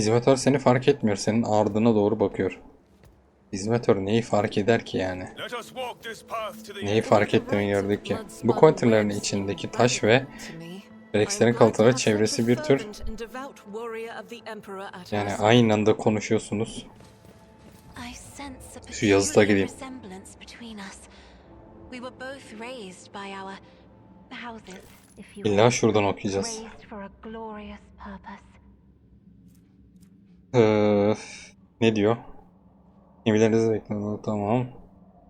Hizmetör seni fark etmiyor. Senin ardına doğru bakıyor. Hizmetör neyi fark eder ki yani? Neyi fark ettiğini gördük ki. Bu konteynerlerin içindeki taş ve Felixlerin kalıtları çevresi bir tür yani aynı anda konuşuyorsunuz. Şu yazıda gideyim. İlla şuradan okuyacağız. Ee, ne diyor? Gemilerinizi bekliyor. Tamam.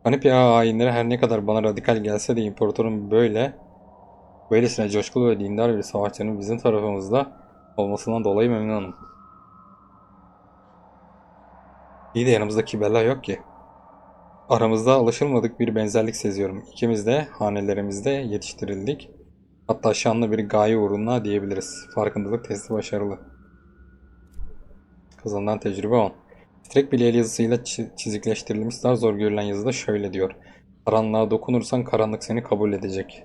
Hanipya hainleri her ne kadar bana radikal gelse de imparatorun böyle böylesine coşkulu ve dindar bir savaşçının bizim tarafımızda olmasından dolayı memnunum. İyi de yanımızda kiberler yok ki. Aramızda alışılmadık bir benzerlik seziyorum. İkimiz de hanelerimizde yetiştirildik. Hatta şanlı bir gaye uğruna diyebiliriz. Farkındalık testi başarılı. Kazanılan tecrübe 10. Titrek bir el yazısıyla çi- çizikleştirilmiş dar zor görülen yazıda şöyle diyor. Karanlığa dokunursan karanlık seni kabul edecek.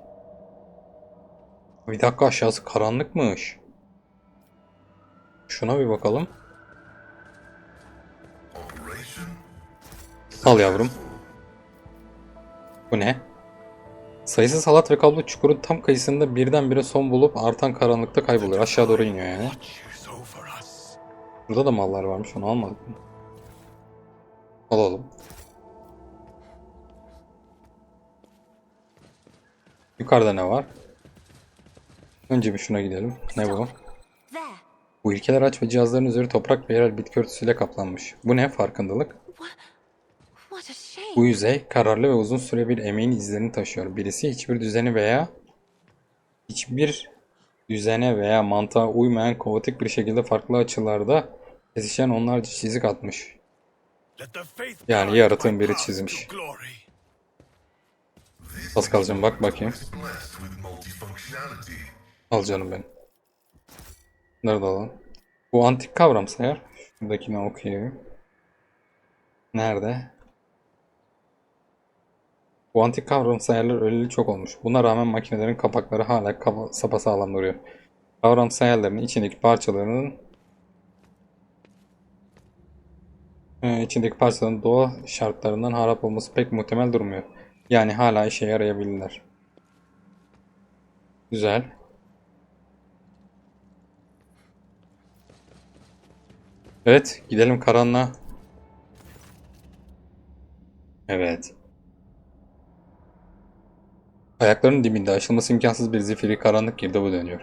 Bir dakika aşağısı karanlıkmış. Şuna bir bakalım. Al yavrum. Bu ne? Sayısız halat ve kablo çukurun tam kıyısında birdenbire son bulup artan karanlıkta kayboluyor. Aşağı doğru iniyor yani. Burada da mallar varmış onu almadık mı? Alalım. Yukarıda ne var? Önce bir şuna gidelim. Ne bu? Bu ilkeler aç ve cihazların üzeri toprak ve yerel bitki örtüsüyle kaplanmış. Bu ne farkındalık? Bu yüzey kararlı ve uzun süre bir emeğin izlerini taşıyor. Birisi hiçbir düzeni veya hiçbir düzene veya mantığa uymayan kaotik bir şekilde farklı açılarda kesişen onlarca çizik atmış. Yani yaratığın biri çizmiş. Az kalacağım bak bakayım. Al canım benim. Nerede lan? Bu antik kavram sayar. Şuradakini okuyayım. Nerede? Bu antik kavram sayarlar öleli çok olmuş. Buna rağmen makinelerin kapakları hala kapa sapasağlam duruyor. Kavram sayarların içindeki parçalarının e, içindeki parçaların doğa şartlarından harap olması pek muhtemel durmuyor. Yani hala işe yarayabilirler. Güzel. Evet, gidelim karanlığa. Evet. Ayaklarının dibinde aşılması imkansız bir zifiri karanlık girdabı dönüyor.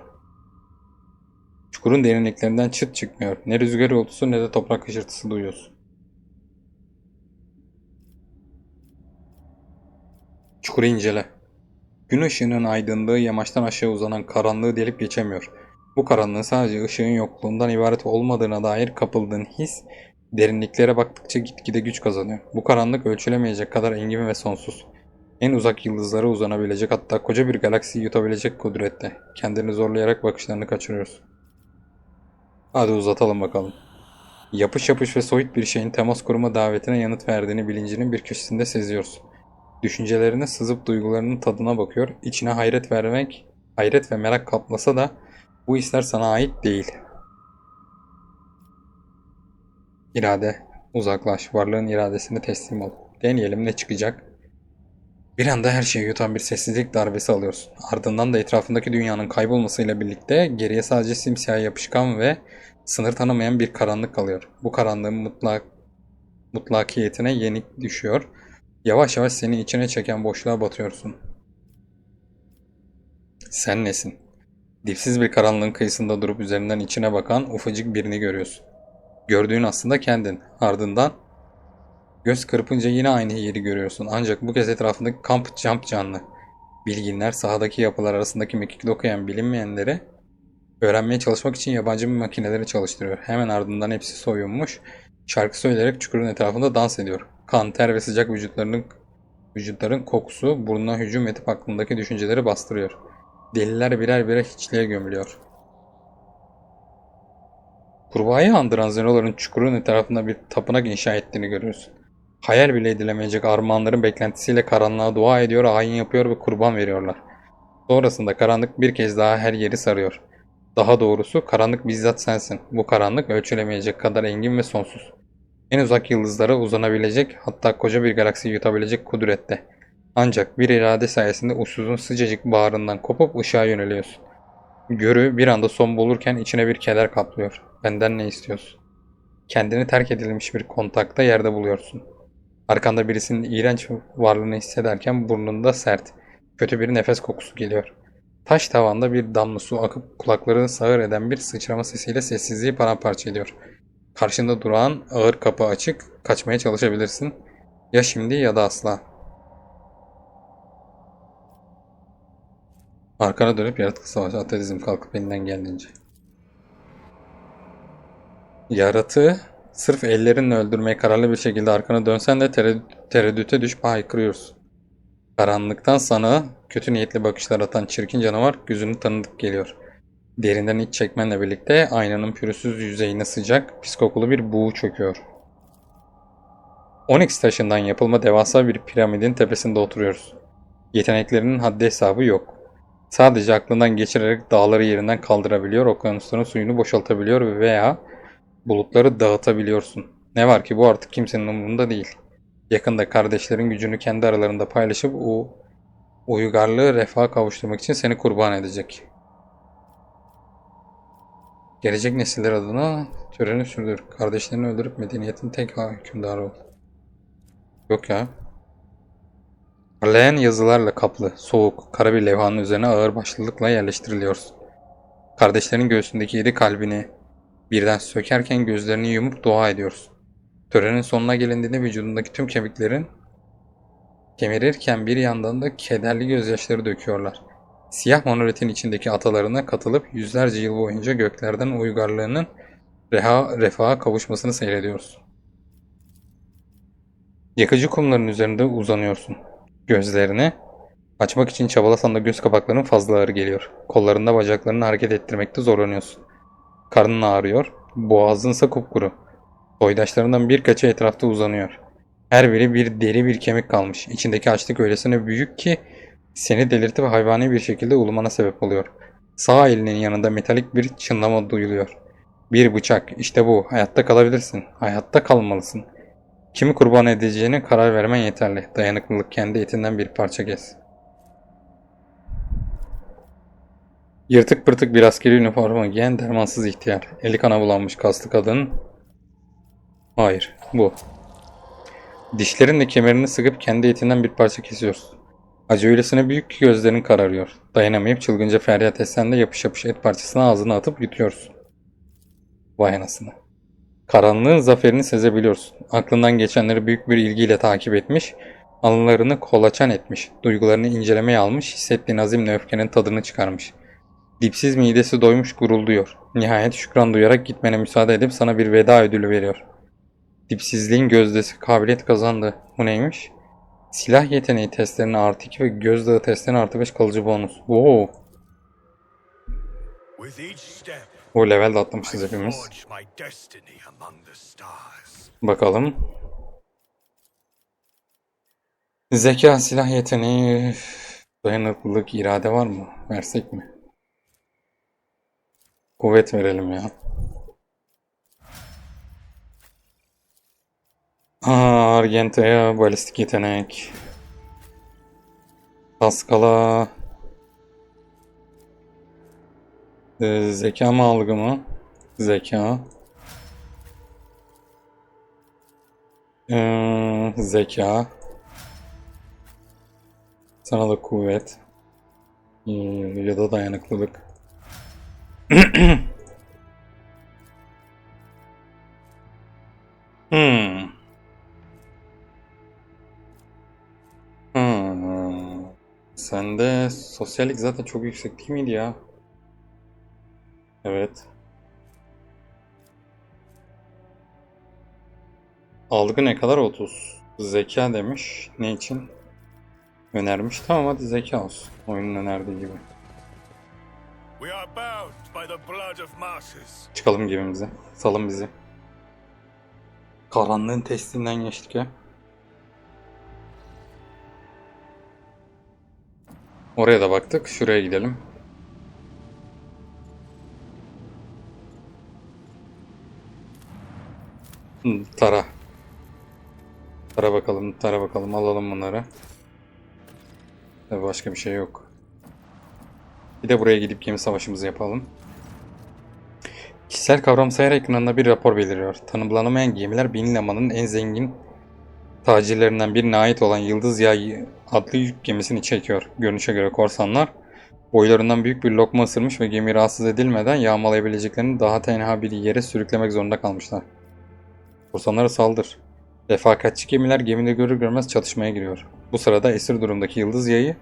Çukurun derinliklerinden çıt çıkmıyor. Ne rüzgar uğultusu ne de toprak hışırtısı duyuyorsun. Çukuru incele. Gün ışığının aydınlığı yamaçtan aşağı uzanan karanlığı delip geçemiyor. Bu karanlığın sadece ışığın yokluğundan ibaret olmadığına dair kapıldığın his, derinliklere baktıkça gitgide güç kazanıyor. Bu karanlık ölçülemeyecek kadar engin ve sonsuz. En uzak yıldızlara uzanabilecek hatta koca bir galaksiyi yutabilecek kudrette. Kendini zorlayarak bakışlarını kaçırıyorsun. Hadi uzatalım bakalım. Yapış yapış ve soyut bir şeyin temas kurma davetine yanıt verdiğini bilincinin bir köşesinde seziyorsun. Düşüncelerine sızıp duygularının tadına bakıyor. İçine hayret vermek, hayret ve merak kaplasa da bu hisler sana ait değil. İrade, uzaklaş, varlığın iradesine teslim ol. Deneyelim ne çıkacak? Bir anda her şeyi yutan bir sessizlik darbesi alıyorsun. Ardından da etrafındaki dünyanın kaybolmasıyla birlikte geriye sadece simsiyah yapışkan ve sınır tanımayan bir karanlık kalıyor. Bu karanlığın mutlak mutlakiyetine yenik düşüyor. Yavaş yavaş seni içine çeken boşluğa batıyorsun. Sen nesin? Dipsiz bir karanlığın kıyısında durup üzerinden içine bakan ufacık birini görüyorsun. Gördüğün aslında kendin. Ardından göz kırpınca yine aynı yeri görüyorsun. Ancak bu kez etrafındaki kamp jump canlı. Bilginler sahadaki yapılar arasındaki mekikli okuyan bilinmeyenleri öğrenmeye çalışmak için yabancı bir makineleri çalıştırıyor. Hemen ardından hepsi soyunmuş. Şarkı söyleyerek çukurun etrafında dans ediyor. Kan, ter ve sıcak vücutlarının vücutların kokusu burnuna hücum edip aklındaki düşünceleri bastırıyor. Deliler birer birer hiçliğe gömülüyor. Kurbağayı andıran zenoların çukurun etrafında bir tapınak inşa ettiğini görüyorsun. Hayal bile edilemeyecek armağanların beklentisiyle karanlığa dua ediyor, ayin yapıyor ve kurban veriyorlar. Sonrasında karanlık bir kez daha her yeri sarıyor. Daha doğrusu karanlık bizzat sensin. Bu karanlık ölçülemeyecek kadar engin ve sonsuz. En uzak yıldızlara uzanabilecek, hatta koca bir galaksiyi yutabilecek kudrette. Ancak bir irade sayesinde uçsuzun sıcacık bağrından kopup ışığa yöneliyorsun. Görü bir anda son bulurken içine bir keder kaplıyor. Benden ne istiyorsun? Kendini terk edilmiş bir kontakta yerde buluyorsun. Arkanda birisinin iğrenç varlığını hissederken burnunda sert, kötü bir nefes kokusu geliyor. Taş tavanda bir damla su akıp kulaklarını sağır eden bir sıçrama sesiyle sessizliği paramparça ediyor. Karşında duran ağır kapı açık, kaçmaya çalışabilirsin. Ya şimdi ya da asla. Arkana dönüp yaratıklı savaş atletizm kalkıp elinden geldiğince. Yaratığı sırf ellerinle öldürmeye kararlı bir şekilde arkana dönsen de tereddüt, tereddüte düşüp haykırıyorsun. Karanlıktan sana kötü niyetli bakışlar atan çirkin canavar gözünü tanıdık geliyor. Derinden iç çekmenle birlikte aynanın pürüzsüz yüzeyine sıcak, pis kokulu bir buğu çöküyor. Onyx taşından yapılma devasa bir piramidin tepesinde oturuyoruz. Yeteneklerinin haddi hesabı yok. Sadece aklından geçirerek dağları yerinden kaldırabiliyor, okyanusların suyunu boşaltabiliyor veya bulutları dağıtabiliyorsun. Ne var ki bu artık kimsenin umurunda değil. Yakında kardeşlerin gücünü kendi aralarında paylaşıp o uygarlığı refaha kavuşturmak için seni kurban edecek. Gelecek nesiller adına töreni sürdür. Kardeşlerini öldürüp medeniyetin tek hükümdarı ol. Yok ya. Parlayan yazılarla kaplı, soğuk, kara bir levhanın üzerine ağır başlılıkla yerleştiriliyorsun. Kardeşlerin göğsündeki iri kalbini birden sökerken gözlerini yumup dua ediyorsun. Törenin sonuna gelindiğinde vücudundaki tüm kemiklerin kemirirken bir yandan da kederli gözyaşları döküyorlar. Siyah monolitin içindeki atalarına katılıp yüzlerce yıl boyunca göklerden uygarlığının reha, refaha kavuşmasını seyrediyorsun. Yakıcı kumların üzerinde uzanıyorsun. Gözlerini açmak için çabalasan da göz kapakların fazla ağır geliyor. Kollarında bacaklarını hareket ettirmekte zorlanıyorsun. Karnın ağrıyor, boğazınsa kupkuru. Boydaşlarından birkaçı etrafta uzanıyor. Her biri bir deri bir kemik kalmış. İçindeki açlık öylesine büyük ki seni delirtip hayvani bir şekilde ulumana sebep oluyor. Sağ elinin yanında metalik bir çınlama duyuluyor. Bir bıçak. İşte bu. Hayatta kalabilirsin. Hayatta kalmalısın. Kimi kurban edeceğine karar vermen yeterli. Dayanıklılık kendi etinden bir parça kes. Yırtık pırtık bir askeri üniforma giyen dermansız ihtiyar. Eli kana bulanmış kaslı kadın. Hayır, bu. Dişlerinle kemerini sıkıp kendi etinden bir parça kesiyorsun. Acı öylesine büyük ki gözlerin kararıyor. Dayanamayıp çılgınca feryat etsen de yapış yapış et parçasını ağzına atıp yutuyorsun. Vay anasını. Karanlığın zaferini sezebiliyorsun. Aklından geçenleri büyük bir ilgiyle takip etmiş, anılarını kolaçan etmiş, duygularını incelemeye almış, hissettiğin azimle öfkenin tadını çıkarmış. Dipsiz midesi doymuş gurulduyor. Nihayet şükran duyarak gitmene müsaade edip sana bir veda ödülü veriyor. Dipsizliğin gözdesi kabiliyet kazandı. Bu neymiş? Silah yeteneği testlerine artı 2 ve gözdağı testlerine artı 5 kalıcı bonus. Wow. O level de atlamışız hepimiz. Bakalım. Zeka, silah yeteneği, dayanıklılık, irade var mı? Versek mi? Kuvvet verelim ya. Aa, Argente'ye balistik yetenek. Pascal'a Ee, zeka mı algı mı? Zeka. Ee, zeka. Sana da kuvvet. Ee, ya da dayanıklılık. Hmm. Hmm. Sende sosyallik zaten çok yüksek değil miydi ya? Evet. Algı ne kadar? 30. Zeka demiş. Ne için? Önermiş. Tamam hadi zeka olsun. Oyunun önerdiği gibi. We are bound by the blood of martyrs. Çıkalım gemimize. Salın bizi. Karanlığın testinden geçtik ya. Oraya da baktık. Şuraya gidelim. Hmm, tara. Tara bakalım, tara bakalım. Alalım bunları. Başka bir şey yok. Bir de buraya gidip gemi savaşımızı yapalım. Kişisel kavramsayar ekranında bir rapor beliriyor. Tanımlanamayan gemiler Bin Laman'ın en zengin tacirlerinden birine ait olan Yıldız Yay adlı yük gemisini çekiyor. Görünüşe göre korsanlar boylarından büyük bir lokma ısırmış ve gemi rahatsız edilmeden yağmalayabileceklerini daha tenha bir yere sürüklemek zorunda kalmışlar. Korsanlara saldır. Refakatçi gemiler gemide görür görmez çatışmaya giriyor. Bu sırada esir durumdaki Yıldız Yayı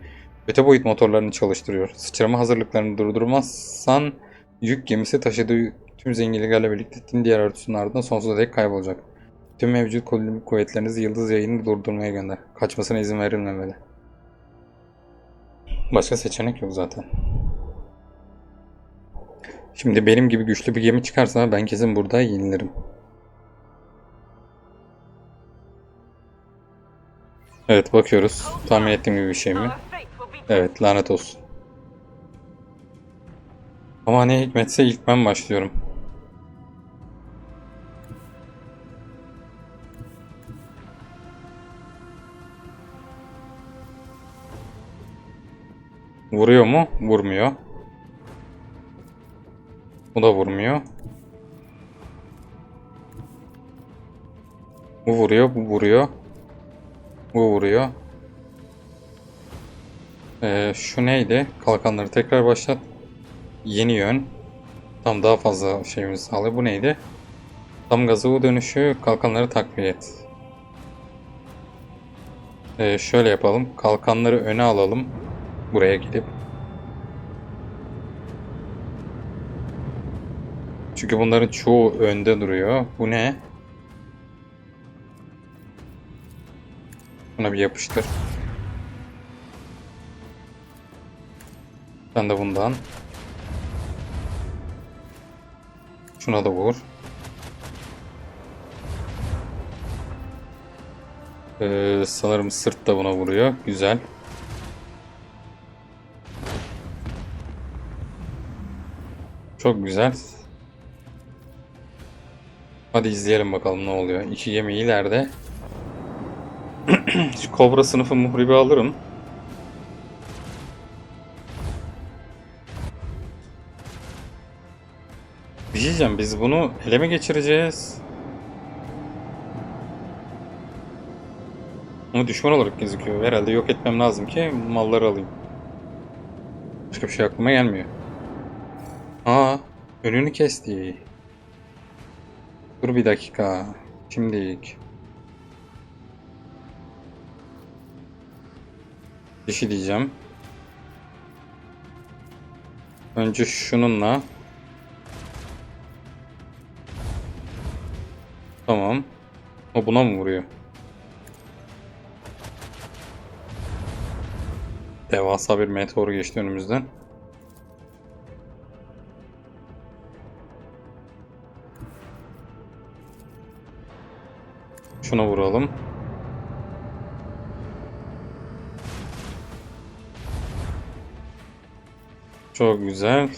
öte boyut motorlarını çalıştırıyor. Sıçrama hazırlıklarını durdurmazsan yük gemisi taşıdığı tüm zenginliklerle birlikte Tin diğer örtüsünün ardından sonsuza dek kaybolacak. Tüm mevcut kuvvetlerinizi Yıldız Yayı'nı durdurmaya gönder. Kaçmasına izin verilmemeli. Başka seçenek yok zaten. Şimdi benim gibi güçlü bir gemi çıkarsa ben kesin burada yenilirim. Evet bakıyoruz. Tahmin ettiğim gibi bir şey mi? Evet lanet olsun. Ama ne hikmetse ilk ben başlıyorum. Vuruyor mu? Vurmuyor. Bu da vurmuyor. Bu vuruyor, bu vuruyor. Bu vuruyor. Ee, şu neydi? Kalkanları tekrar başlat. Yeni yön. Tam daha fazla şeyimizi sağlıyor. Bu neydi? Tam gazı U dönüşü kalkanları takviye et. Ee, şöyle yapalım. Kalkanları öne alalım. Buraya gidip. Çünkü bunların çoğu önde duruyor. Bu ne? Buna bir yapıştır. Ben de bundan. Şuna da vur. Ee, sanırım sırt da buna vuruyor. Güzel. Çok güzel. Hadi izleyelim bakalım ne oluyor. İki gemi ileride. Kobra sınıfı muhribi alırım. Diyeceğim, biz bunu ele mi geçireceğiz? Ama düşman olarak gözüküyor. Herhalde yok etmem lazım ki malları alayım. Başka bir şey aklıma gelmiyor. Aa, önünü kesti. Dur bir dakika. Şimdilik. Bir şey diyeceğim. Önce şununla. Tamam. O buna mı vuruyor? Devasa bir meteor geçti önümüzden. Şuna vuralım. Çok güzel.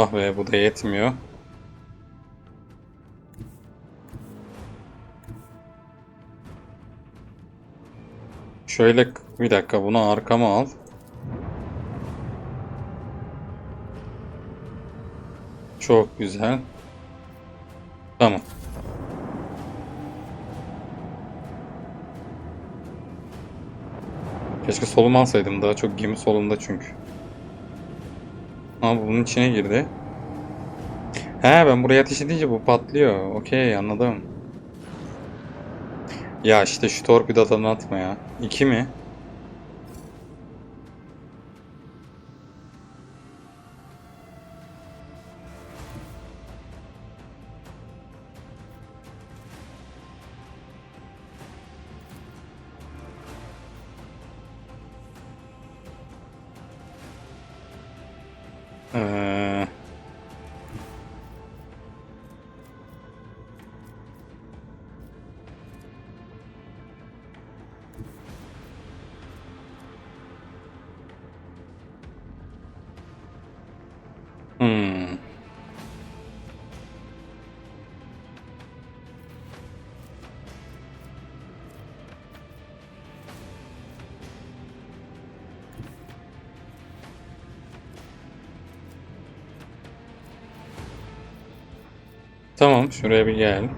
Ah be bu da yetmiyor. Şöyle bir dakika bunu arkama al. Çok güzel. Tamam. Keşke solum alsaydım. Daha çok gemi solumda çünkü. Ama bunun içine girdi. He ben buraya ateş edince bu patlıyor. Okey anladım. Ya işte şu torpidodan atma ya. İki mi? Tamam, şuraya bir gel.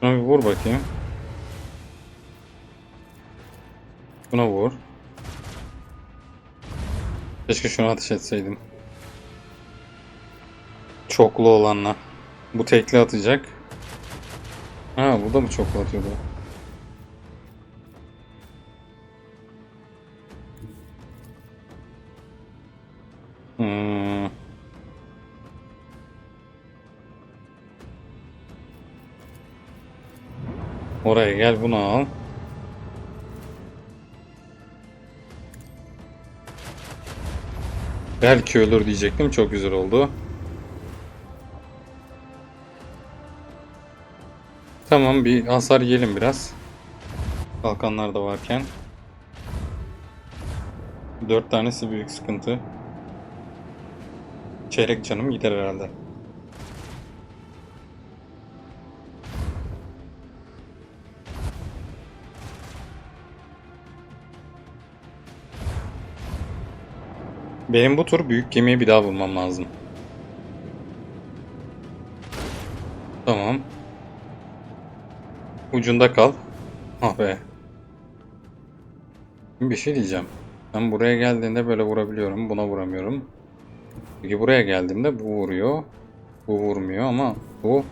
Şuna bir vur bakayım. Buna vur. Keşke şunu ateş etseydim. Çoklu olanla. Bu tekli atacak. Ha bu da mı çoklu atıyordu? Oraya gel bunu al. Belki ölür diyecektim. Çok güzel oldu. Tamam bir hasar yiyelim biraz. Kalkanlar da varken. Dört tanesi büyük sıkıntı. Çeyrek canım gider herhalde. Benim bu tur büyük gemiye bir daha bulmam lazım. Tamam. Ucunda kal. Ah be. Bir şey diyeceğim. Ben buraya geldiğinde böyle vurabiliyorum. Buna vuramıyorum. Peki buraya geldiğimde bu vuruyor. Bu vurmuyor ama bu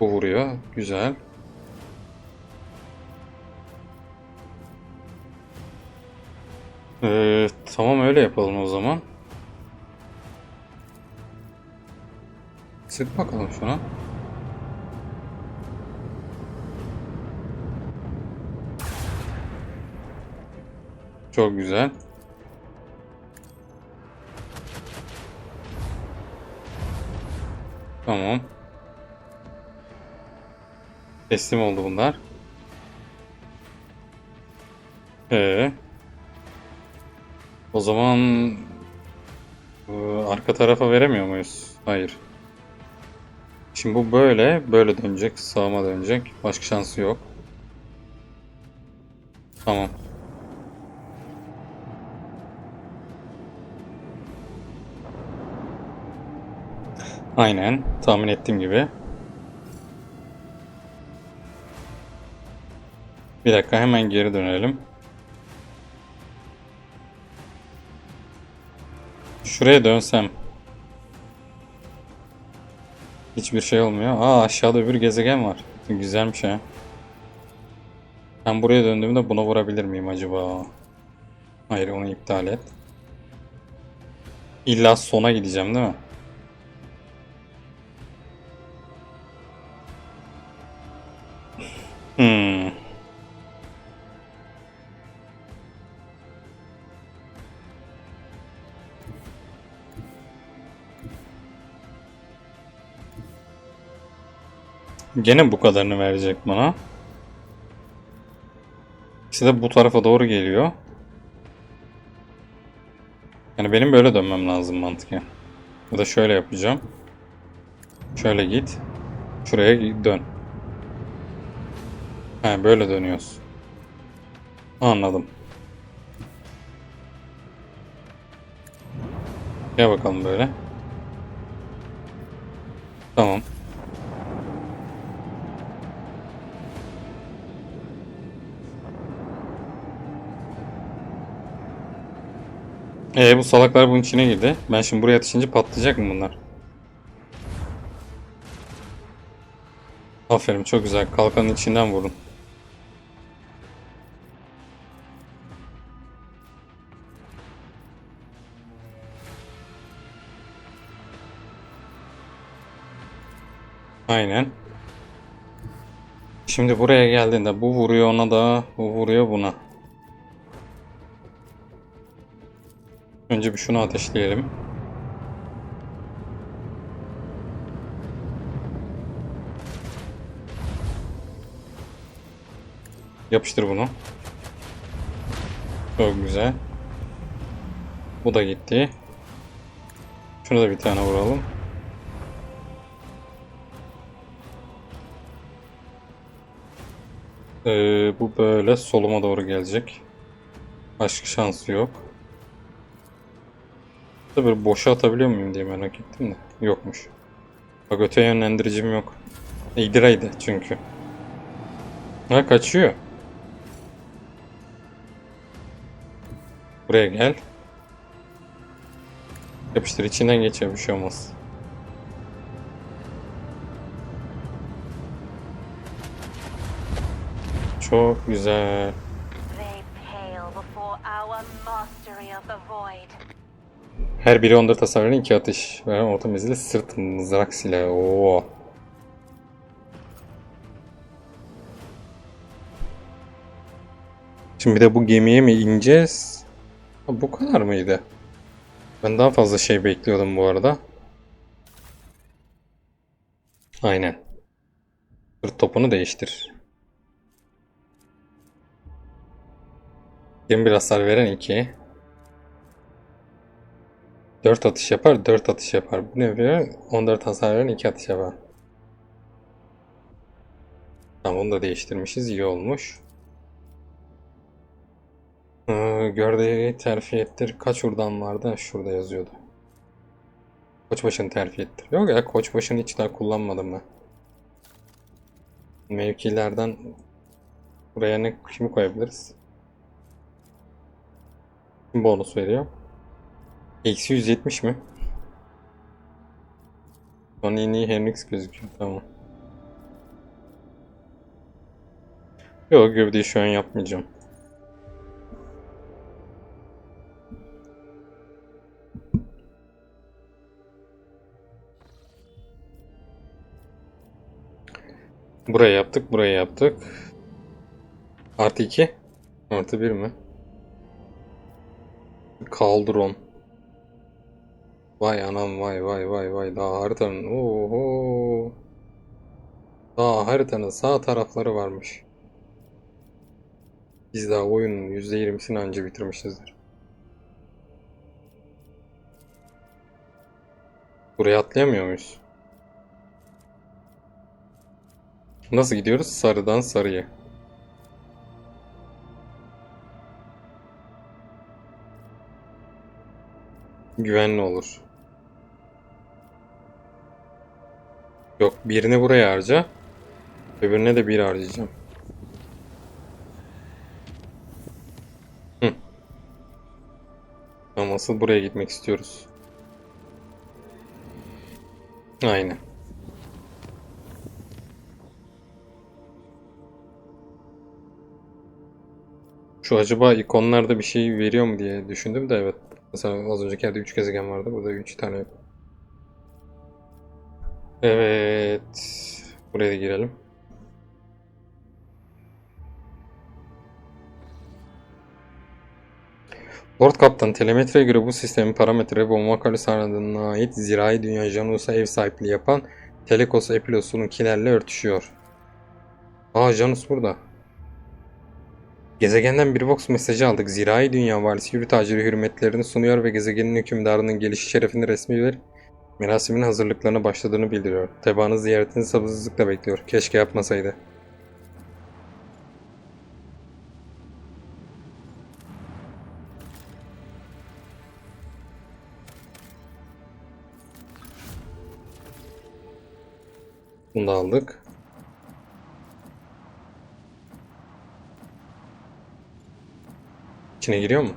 bu vuruyor. Güzel. Ee, tamam öyle yapalım o zaman. Sık bakalım şuna. Çok güzel. Tamam. Teslim oldu bunlar. Zaman e, arka tarafa veremiyor muyuz? Hayır. Şimdi bu böyle, böyle dönecek, sağıma dönecek. Başka şansı yok. Tamam. Aynen, tahmin ettiğim gibi. Bir dakika hemen geri dönelim. Şuraya dönsem. Hiçbir şey olmuyor. Aa aşağıda öbür gezegen var. Güzelmiş ha. Ben buraya döndüğümde buna vurabilir miyim acaba? Hayır onu iptal et. İlla sona gideceğim değil mi? Gene bu kadarını verecek bana. İkisi de bu tarafa doğru geliyor. Yani benim böyle dönmem lazım mantıken. Ya da şöyle yapacağım. Şöyle git. Şuraya dön. He böyle dönüyoruz. Anladım. Gel bakalım böyle. Tamam. Ee bu salaklar bunun içine girdi. Ben şimdi buraya atışınca patlayacak mı bunlar? Aferin çok güzel. Kalkanın içinden vurun. Aynen. Şimdi buraya geldiğinde bu vuruyor ona da, bu vuruyor buna. Önce bir şunu ateşleyelim. Yapıştır bunu. Çok güzel. Bu da gitti. Şuna da bir tane vuralım. Ee, bu böyle soluma doğru gelecek. Başka şansı yok. Da böyle boşa atabiliyor muyum diye merak ettim de. Yokmuş. Bak öte yönlendiricim yok. Idra'ydı çünkü. Ha kaçıyor. Buraya gel. Yapıştır içinden geçiyor bir şey olmaz. Çok güzel. They pale before our mastery of the void. Her biri 14 hasar veren 2 atış ve orta menzilli sırt mızrak silahı. Oo. Şimdi bir de bu gemiye mi ineceğiz? Ha, bu kadar mıydı? Ben daha fazla şey bekliyordum bu arada. Aynen. Sırt topunu değiştir. 21 hasar veren 2. 4 atış yapar, 4 atış yapar. Bu ne yapıyor? 14 hasar veren 2 atış yapar. Tamam onu da değiştirmişiz. iyi olmuş. Ee, gövdeyi terfi ettir. Kaç oradan vardı? Şurada yazıyordu. Koçbaşını terfi ettir. Yok ya koçbaşını hiç daha kullanmadım ben. Mevkilerden buraya ne kimi koyabiliriz? Kim bonus veriyor? Eksi 170 mi? En iyi Henrix gözüküyor. Tamam. Yok gövdeyi şu an yapmayacağım. Buraya yaptık, buraya yaptık. Artı 2. Artı 1 mi? Kaldron. Vay anam vay vay vay vay daha haritanın oho daha haritanın sağ tarafları varmış. Biz daha oyunun %20'sini anca bitirmişizdir. Buraya atlayamıyor muyuz? Nasıl gidiyoruz? Sarıdan sarıya. Güvenli olur. Yok birini buraya harca. Öbürüne de bir harcayacağım. Hı. Ama asıl buraya gitmek istiyoruz. Aynen. Şu acaba ikonlarda bir şey veriyor mu diye düşündüm de evet. Mesela az önceki yerde 3 gezegen vardı. Burada 3 tane yok. Evet. Buraya da girelim. Lord Kaptan, telemetreye göre bu sistemin parametre Bombakarlı sarnıcına ait zirai dünya Janus'a ev sahipliği yapan Telekos Epilos'unkilerle örtüşüyor. Aa Janus burada. Gezegenden bir box mesajı aldık. Zirai Dünya Valisi yürü taciri hürmetlerini sunuyor ve gezegenin hükümdarının gelişi şerefini resmi bir merasimin hazırlıklarına başladığını bildiriyor. Tebaanı ziyaretini sabırsızlıkla bekliyor. Keşke yapmasaydı. Bunu da aldık. İçine giriyor mu?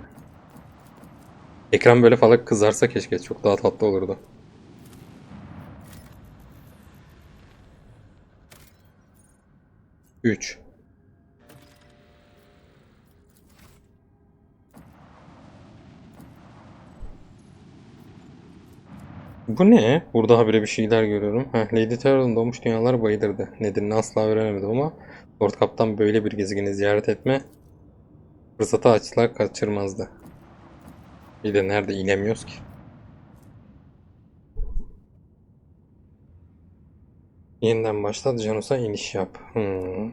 Ekran böyle falan kızarsa keşke çok daha tatlı olurdu. Üç. Bu ne? Burada habire bir şeyler görüyorum. Heh, Lady Terror'ın doğmuş dünyalar bayılırdı. Nedenini asla öğrenemedim ama Lord Kaptan böyle bir gezegeni ziyaret etme fırsatı açlar kaçırmazdı. Bir de nerede inemiyoruz ki? Yeniden başlat Janus'a iniş yap. Hmm.